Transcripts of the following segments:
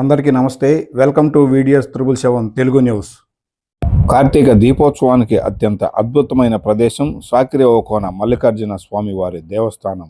అందరికీ నమస్తే. Welcome to videos triple seven Telugu news. Karthika దీపోత్సవానికి అత్యంత అద్భుతమైన ప్రదేశం సాకిరే ఓకోన మల్లికార్జున స్వామి వారి దేవస్థానం.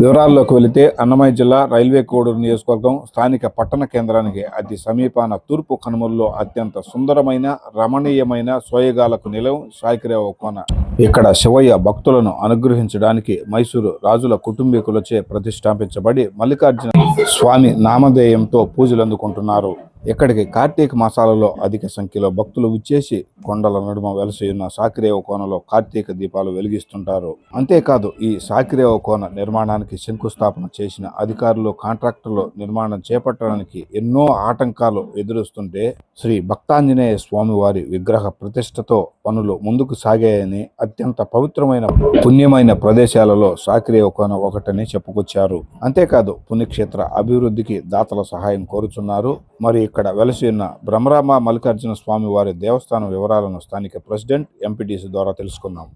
వివరాల్లోకి వెళితే అన్నమయ్య జిల్లా రైల్వే కోడూరు నియోజకవర్గం స్థానిక పట్టణ కేంద్రానికి అతి సమీపాన తూర్పు కనుమల్లో అత్యంత సుందరమైన రమణీయమైన సోయగాలకు నిలయం సాకిరే కోన. ఇక్కడ శివయ్య భక్తులను అనుగ్రహించడానికి మైసూరు రాజుల కుటుంబీకులచే ప్రతిష్టాపించబడి మల్లికార్జున స్వామి నామధేయంతో పూజలు అందుకుంటున్నారు ఇక్కడికి కార్తీక మాసాలలో అధిక సంఖ్యలో భక్తులు విచ్చేసి కొండల నడుమ వెలసి సాకిరేవ కోనలో కార్తీక దీపాలు వెలిగిస్తుంటారు. అంతేకాదు ఈ సాకిరేవ కోన నిర్మాణానికి శంకుస్థాపన చేసిన అధికారులు కాంట్రాక్టర్లు నిర్మాణం చేపట్టడానికి ఎన్నో ఆటంకాలు ఎదురుస్తుంటే శ్రీ భక్తాంజనేయ స్వామి వారి విగ్రహ ప్రతిష్టతో పనులు ముందుకు సాగాయని అత్యంత పవిత్రమైన పుణ్యమైన ప్రదేశాలలో సాకిరేవ కోన ఒకటని చెప్పుకొచ్చారు. అంతేకాదు పుణ్యక్షేత్ర అభివృద్ధికి దాతల సహాయం కోరుచున్నారు. మరి ఇక్కడ వెలసి ఉన్న బ్రహ్మరామ మల్లికార్జున స్వామి వారి దేవస్థానం వివరాలను స్థానిక ప్రెసిడెంట్ ఎంపీటీసీ ద్వారా తెలుసుకుందాం.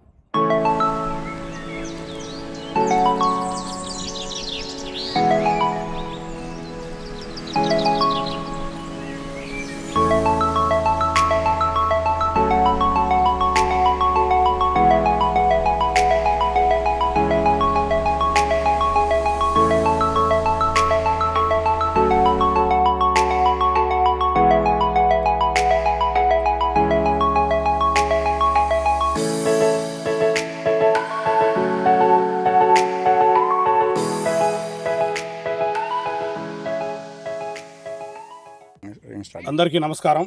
అందరికీ నమస్కారం.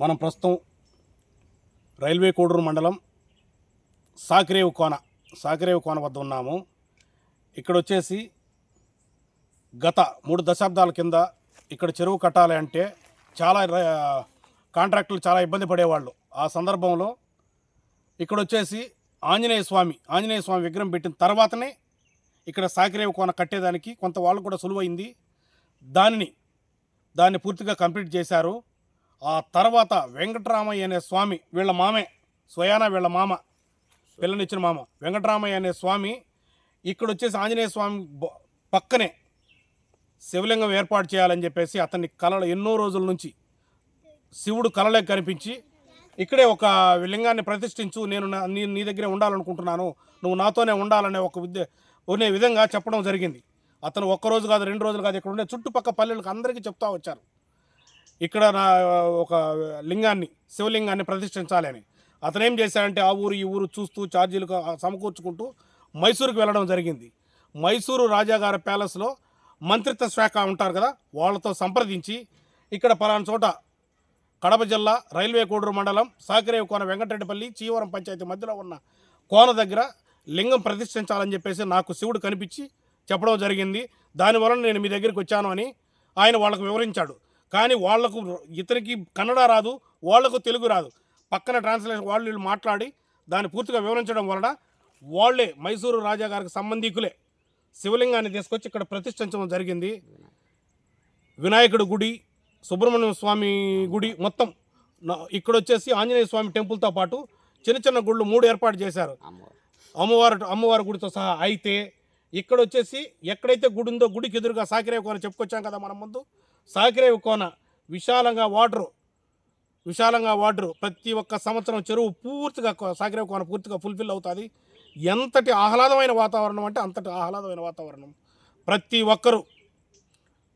మనం ప్రస్తుతం రైల్వే కోడూరు మండలం సాకిరేవు కోన సాకిరేవు కోన వద్ద ఉన్నాము. ఇక్కడ వచ్చేసి గత మూడు దశాబ్దాల కింద ఇక్కడ చెరువు కట్టాలి అంటే చాలా కాంట్రాక్టులు చాలా ఇబ్బంది పడేవాళ్ళు. ఆ సందర్భంలో ఇక్కడ వచ్చేసి ఆంజనేయ స్వామి ఆంజనేయ స్వామి విగ్రహం పెట్టిన తర్వాతనే ఇక్కడ సాకిరేవు కోన కట్టేదానికి కొంత వాళ్ళు కూడా సులువైంది. దానిని దాన్ని పూర్తిగా కంప్లీట్ చేశారు. ఆ తర్వాత వెంకటరామయ్య అనే స్వామి వీళ్ళ మామే స్వయాన వీళ్ళ మామ పిల్లనిచ్చిన మామ వెంకటరామయ్య అనే స్వామి ఇక్కడ వచ్చేసి ఆంజనేయ స్వామి పక్కనే శివలింగం ఏర్పాటు చేయాలని చెప్పేసి అతన్ని కలలు ఎన్నో రోజుల నుంచి శివుడు కలలే కనిపించి ఇక్కడే ఒక లింగాన్ని ప్రతిష్ఠించు నేను నా- నీ నీ దగ్గరే ఉండాలనుకుంటున్నాను నువ్వు నాతోనే ఉండాలనే ఒక విద్య అనే విధంగా చెప్పడం జరిగింది. అతను ఒక్క రోజు కాదు రెండు రోజులు కాదు ఇక్కడ ఉండే చుట్టుపక్క పల్లెలకు అందరికీ చెప్తా వచ్చారు. ఇక్కడ నా ఒక లింగాన్ని శివలింగాన్ని ప్రతిష్ఠించాలి అని. అతను ఏం చేశాడంటే ఆ ఊరు ఈ ఊరు చూస్తూ ఛార్జీలు సమకూర్చుకుంటూ మైసూరుకు వెళ్ళడం జరిగింది. మైసూరు రాజాగారి ప్యాలెస్లో మంత్రిత్వ శాఖ ఉంటారు కదా వాళ్ళతో సంప్రదించి ఇక్కడ పలానా చోట కడప జిల్లా రైల్వే కోడూరు మండలం సాకిరేవి కోన వెంకటరెడ్డిపల్లి చీవరం పంచాయతీ మధ్యలో ఉన్న కోన దగ్గర లింగం ప్రతిష్ఠించాలని చెప్పేసి నాకు శివుడు కనిపించి చెప్పడం జరిగింది. దానివల్ల నేను మీ దగ్గరికి వచ్చాను అని ఆయన వాళ్ళకు వివరించాడు. కానీ వాళ్ళకు ఇతనికి కన్నడ రాదు వాళ్ళకు తెలుగు రాదు. పక్కన ట్రాన్స్లేషన్ వాళ్ళు వీళ్ళు మాట్లాడి దాన్ని పూర్తిగా వివరించడం వలన వాళ్ళే మైసూరు రాజా గారికి సంబంధికులే. శివలింగాన్ని తీసుకొచ్చి ఇక్కడ ప్రతిష్ఠించడం జరిగింది. వినాయకుడి గుడి సుబ్రహ్మణ్య స్వామి గుడి మొత్తం ఇక్కడ వచ్చేసి ఆంజనేయ స్వామి టెంపుల్తో పాటు చిన్న చిన్న గుళ్ళు మూడు ఏర్పాటు చేశారు. అమ్మవారు అమ్మవారి గుడితో సహా అయితే ఇక్కడ వచ్చేసి ఎక్కడైతే గుడి ఉందో గుడికి ఎదురుగా సాకిరేవి కోన చెప్పుకొచ్చాం కదా మనం ముందు. సాకిరేవి కోన విశాలంగా వాటరు విశాలంగా వాటరు ప్రతి ఒక్క సంవత్సరం చెరువు పూర్తిగా సాకిరేవి కోన పూర్తిగా ఫుల్ఫిల్ అవుతుంది. ఎంతటి ఆహ్లాదమైన వాతావరణం అంటే అంతటి ఆహ్లాదమైన వాతావరణం. ప్రతి ఒక్కరూ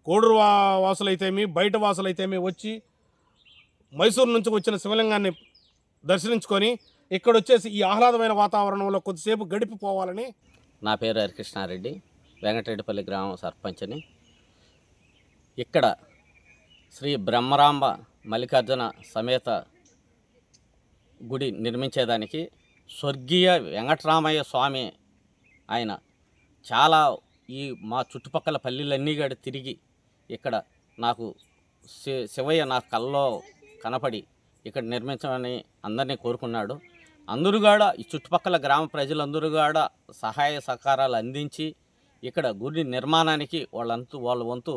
కోడూరు వాసులైతేమి బయట వాసులైతేమి వచ్చి మైసూరు నుంచి వచ్చిన శివలింగాన్ని దర్శించుకొని ఇక్కడ వచ్చేసి ఈ ఆహ్లాదమైన వాతావరణంలో కొద్దిసేపు గడిపిపోవాలని నా పేరు హరికృష్ణారెడ్డి వెంకటరెడ్డిపల్లి గ్రామం సర్పంచ్ని. ఇక్కడ శ్రీ బ్రహ్మరాంబ మల్లికార్జున సమేత గుడి నిర్మించేదానికి స్వర్గీయ వెంకటరామయ్య స్వామి ఆయన చాలా ఈ మా చుట్టుపక్కల పల్లెలన్నీ కూడా తిరిగి ఇక్కడ నాకు శి- శివయ్య నా కల్లో కనపడి ఇక్కడ నిర్మించమని అందరినీ కోరుకున్నాడు. అందరూ కూడా ఈ చుట్టుపక్కల గ్రామ ప్రజలందరూ కూడా సహాయ సహకారాలు అందించి ఇక్కడ గుడి నిర్మాణానికి వాళ్ళంతు వాళ్ళ వంతు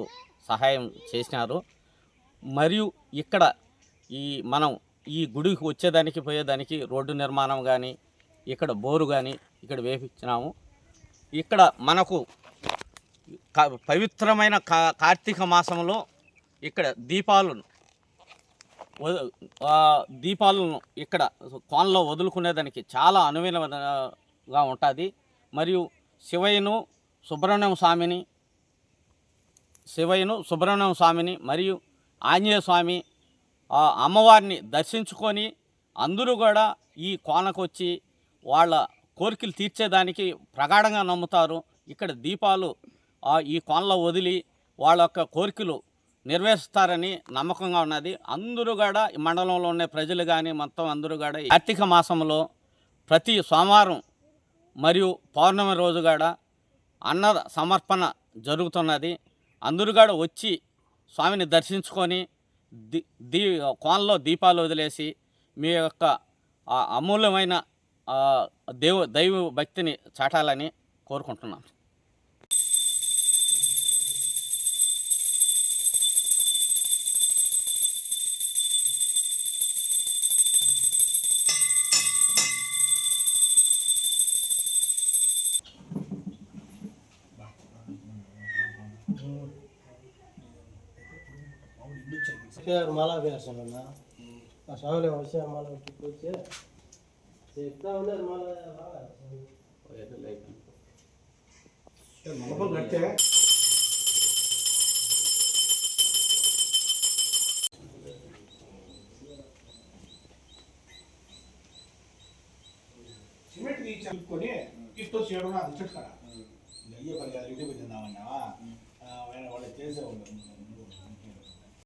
సహాయం చేసినారు. మరియు ఇక్కడ ఈ మనం ఈ గుడికి వచ్చేదానికి పోయేదానికి రోడ్డు నిర్మాణం కానీ ఇక్కడ బోరు కానీ ఇక్కడ వేపించినాము. ఇక్కడ మనకు పవిత్రమైన కా కార్తీక మాసంలో ఇక్కడ దీపాలు దీపాలను ఇక్కడ కోనలో వదులుకునేదానికి చాలా అనువైనగా ఉంటుంది. మరియు శివయ్యను సుబ్రహ్మణ్యం స్వామిని శివయ్యను సుబ్రహ్మణ్యం స్వామిని మరియు ఆంజనేయ స్వామి అమ్మవారిని దర్శించుకొని అందరూ కూడా ఈ కోనకు వచ్చి వాళ్ళ కోరికలు తీర్చేదానికి ప్రగాఢంగా నమ్ముతారు. ఇక్కడ దీపాలు ఈ కోనలో వదిలి వాళ్ళ యొక్క కోరికలు నెరవేరుస్తారని నమ్మకంగా ఉన్నది. అందరూ కూడా ఈ మండలంలో ఉండే ప్రజలు కానీ మొత్తం అందరూ కూడా కార్తీక మాసంలో ప్రతి సోమవారం మరియు పౌర్ణమి రోజు కూడా అన్న సమర్పణ జరుగుతున్నది. అందరూ కూడా వచ్చి స్వామిని దర్శించుకొని దీ దీ కోనలో దీపాలు వదిలేసి మీ యొక్క అమూల్యమైన దేవ దేవు దైవ భక్తిని చాటాలని కోరుకుంటున్నాం. పేరు మాలా వేసాను అన్న ఆ స్వామిని వచ్చే మాల వచ్చి చెప్తా ఉన్నారు మాల బాగా సిమెంట్ తీసి చల్లుకొని ఇటు చేయడం అది చెట్టు కదా అయ్యే పని కాదు ఇంటికి పోయి తిందామన్నావా వాళ్ళు చేసే వాళ్ళు